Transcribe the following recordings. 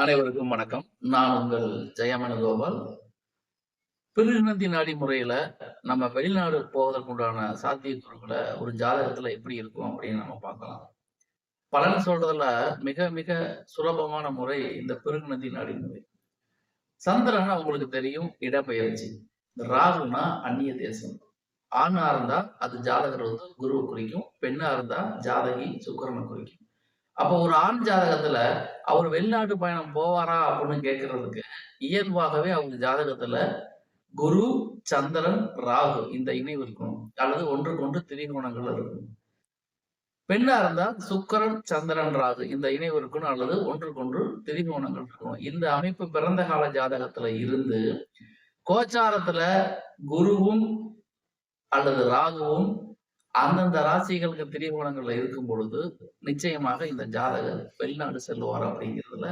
அனைவருக்கும் வணக்கம். நான் உங்கள் ஜெயமணி கோபால் பிருகுநந்தி நாடி முறையில நம்ம வெளிநாடு போவதற்குண்டான சாத்தியக்கூறுகளை ஒரு ஜாதகத்துல எப்படி இருக்கும் அப்படின்னு நம்ம பார்க்கலாம். பலன் சொல்றதுல மிக மிக சுலபமான முறை இந்த பிருகுநந்தி நாடி முறை சந்திரன் உங்களுக்கு தெரியும் இடப்பெயர்ச்சி. ராகுனா அந்நிய தேசம். ஆணா இருந்தா அது ஜாதகர் வந்து குருவை குறிக்கும் பெண்ணா இருந்தா ஜாதகி சுக்கரனை குறிக்கும். அப்போ ஒரு ஆண் ஜாதகத்துல அவர் வெளிநாட்டு பயணம் போவாரா அப்படின்னு கேட்கறதுக்கு இயல்பாகவே அவங்க ஜாதகத்துல குரு சந்திரன் ராகு இந்த இணைவு இருக்கணும் அல்லது ஒன்றுக்கொன்று திரிகோணங்கள் இருக்கும். பெண்ணா இருந்தா சுக்கிரன் சந்திரன் ராகு இந்த இணைவு இருக்கணும் அல்லது ஒன்றுக்கொன்று திரிகோணங்கள் இருக்கணும் இந்த அமைப்பு பிறந்த கால ஜாதகத்துல இருந்து கோச்சாரத்துல குருவும் அல்லது ராகுவும் அந்தந்த ராசிகளுக்கு திரிகோணங்கள்ல இருக்கும் பொழுது நிச்சயமாக இந்த ஜாதகர் வெளிநாடு செல்வார் அப்படிங்கிறதுல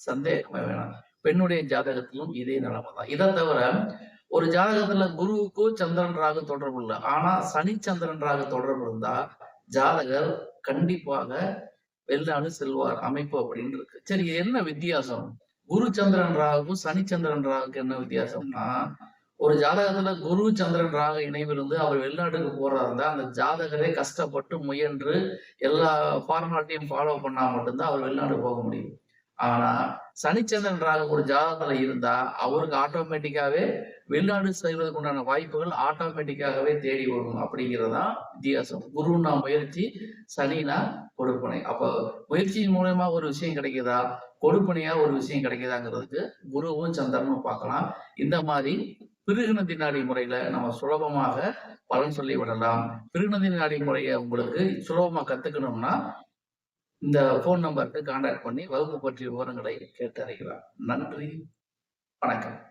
சந்தேகமே வேணாம். பெண்ணுடைய ஜாதகத்திலும் இதே நிலைமை தான். இதை தவிர ஒரு ஜாதகத்துல குருவுக்கோ சந்திரன் ராகு தொடர்பு இல்லை. ஆனா சனி சந்திரன் ராகு தொடர்பு இருந்தா ஜாதகர் கண்டிப்பாக வெளிநாடு செல்வார் அமைப்பு அப்படின்னு இருக்கு. சரி என்ன வித்தியாசம்? குரு சந்திரன் ராகுக்கும் சனி சந்திரன் ராகுக்கு என்ன வித்தியாசம்னா ஒரு ஜாதகத்துல குரு சந்திரன் ராக இணைவிருந்து அவர் வெளிநாட்டுக்கு போறதா இருந்தா அந்த ஜாதகரே கஷ்டப்பட்டு முயன்று எல்லா ஃபார்மாலிட்டியும் ஃபாலோ பண்ணா மட்டும்தான் அவர் வெளிநாடு போக முடியும். ஆனா சனிச்சந்திரன் ராக ஒரு ஜாதகத்துல இருந்தா அவருக்கு ஆட்டோமேட்டிக்காவே வெளிநாடு செல்வதற்கு உண்டான வாய்ப்புகள் ஆட்டோமேட்டிக்காகவே தேடி வரும். அப்படிங்கிறதுதான் வித்தியாசம். குருன்னா முயற்சி சனினா கொடுப்பனை. அப்போ முயற்சியின் மூலயமா ஒரு விஷயம் கிடைக்குதா? கொடுப்பனையா ஒரு விஷயம் கிடைக்குதாங்கிறதுக்கு குருவும் சந்திரனும் பார்க்கலாம். இந்த மாதிரி பிருகுநந்தி நாடி முறையில நம்ம சுலபமாக பலன் சொல்லி விடலாம் பிருகுநந்தி நாடி முறையை உங்களுக்கு சுலபமா கத்துக்கணும்னா இந்த ஃபோன் நம்பருக்கு கான்டாக்ட் பண்ணி வகுப்பு பற்றிய விவரங்களை கேட்டு அறிகிறார் நன்றி. வணக்கம்.